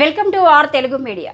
Welcome to our Telugu media.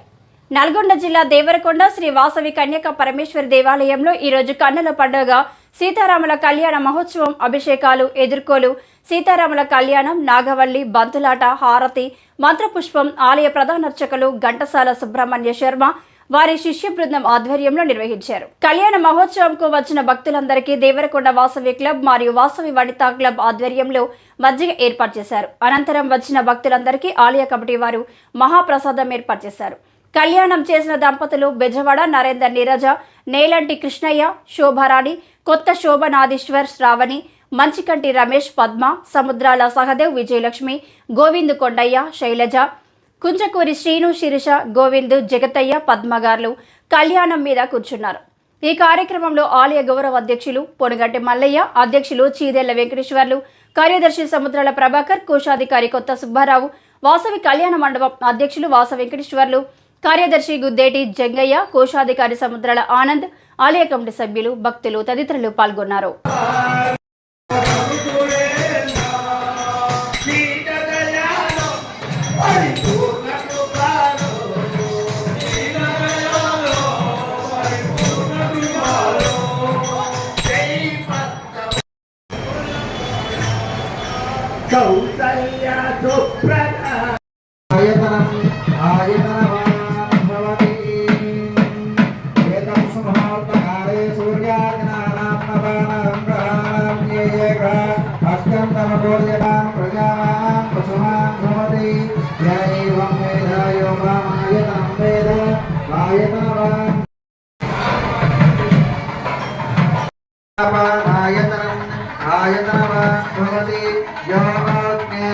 Nalgonda జిల్లా దేవరకొండ శ్రీ వాసవి కన్యక పరమేశ్వరి దేవాలయంలో ఈరోజు కన్నుల పండుగ. సీతారాముల కళ్యాణ మహోత్సవం అభిషేకాలు ఎదుర్కోలు. సీతారాముల కళ్యాణం నాగవల్లి బంతులాట హారతి మంత్రపుష్పం ఆలయ ప్రధానర్చకులు ఘంటసాల సుబ్రహ్మణ్య శర్మ వారి శిష్య బృందం ఆధ్వర్యంలో నిర్వహించారు. కళ్యాణ మహోత్సవంకు వచ్చిన భక్తులందరికీ దేవరకొండ వాసవి క్లబ్ మరియు వాసవి వనితా క్లబ్ ఆధ్వర్యంలో మజ్జిగ ఏర్పాటు చేశారు. అనంతరం వచ్చిన భక్తులందరికీ ఆలయ కమిటీ వారు మహాప్రసాదం ఏర్పాటు చేశారు. కళ్యాణం చేసిన దంపతులు బెజవాడ నరేందర్ నీరజ నేలంటి కృష్ణయ్య శోభారాణి కొత్త శోభనాదీశ్వర్ శ్రావణి మంచికంటి రమేష్ పద్మ సముద్రాల సహదేవ్ విజయలక్ష్మి గోవింద్ కొండయ్య శైలజ కుంజకూరి శ్రీను శిరీష గోవింద్ జగతయ్య పద్మగార్లు కళ్యాణం మీద కూర్చున్నారు. ఈ కార్యక్రమంలో ఆలయ గౌరవ అధ్యక్షులు పొనుగంటి మల్లయ్య అధ్యక్షులు చీదెళ్ళ వెంకటేశ్వర్లు కార్యదర్శి సముద్రాల ప్రభాకర్ కోశాధికారి కొత్త సుబ్బారావు వాసవి కళ్యాణ మండపం అధ్యక్షులు వాస వెంకటేశ్వర్లు కార్యదర్శి గుద్దేటి జంగయ్య కోశాధికారి సముద్రాల ఆనంద్ ఆలయ కమిటీ సభ్యులు భక్తులు తదితరులు పాల్గొన్నారు. కౌసల్య సుప్రద ఆయతనం ఆయతనవాన్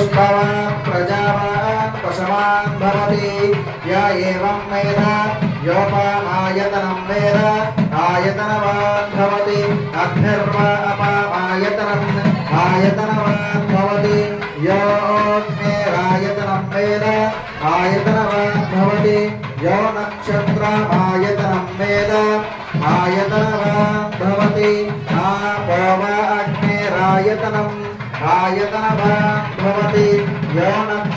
పుష్పవ ప్రజావ పశవాన్ భవతి య ఏవం వేద యోపామాయతనం వేద ఆయతనవాన్ భవతి అగ్నిర్వ అపామాయతనం ఆయతనవాన్ భవతి యోగ్నేరాయతనం వేద ఆయతనవాన్ భవతి యో నక్షత్రమాయతనం వేద ఆయతనవాన్ భవతి ఆ పోవ అగ్నేరాయతనం ఆయతనవాన్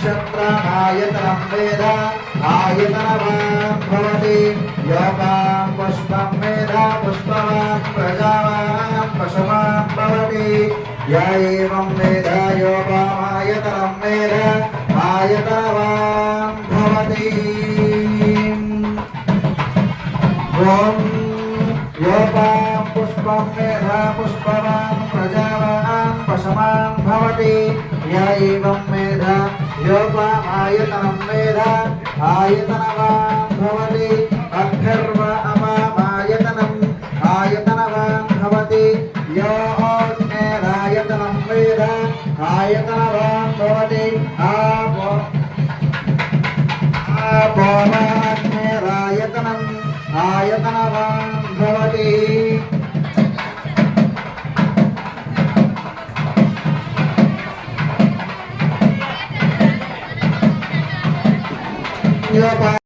नक्षत्रमायतनं वेद, आयतनवान् भवति। योगां पुष्पं वेद, पुष्पवान् प्रजावान् पशुमान् भवति। य एवं वेद, योगामायतनं वेद, आयतनवान् भवति। ॐ पुष्पं मेधा पुष्पवान् प्रजावान् एवं ఆయతనం మేధ ఆయతనవాన్ భవతి అక్షర్వ అమామాయతనం ఆయతనవాన్ భవతి యోస్మేధాయతనం మేధ ఆయతనవాన్ భవతి ఆయతనం ఆయతనవాన్ భవతి you up.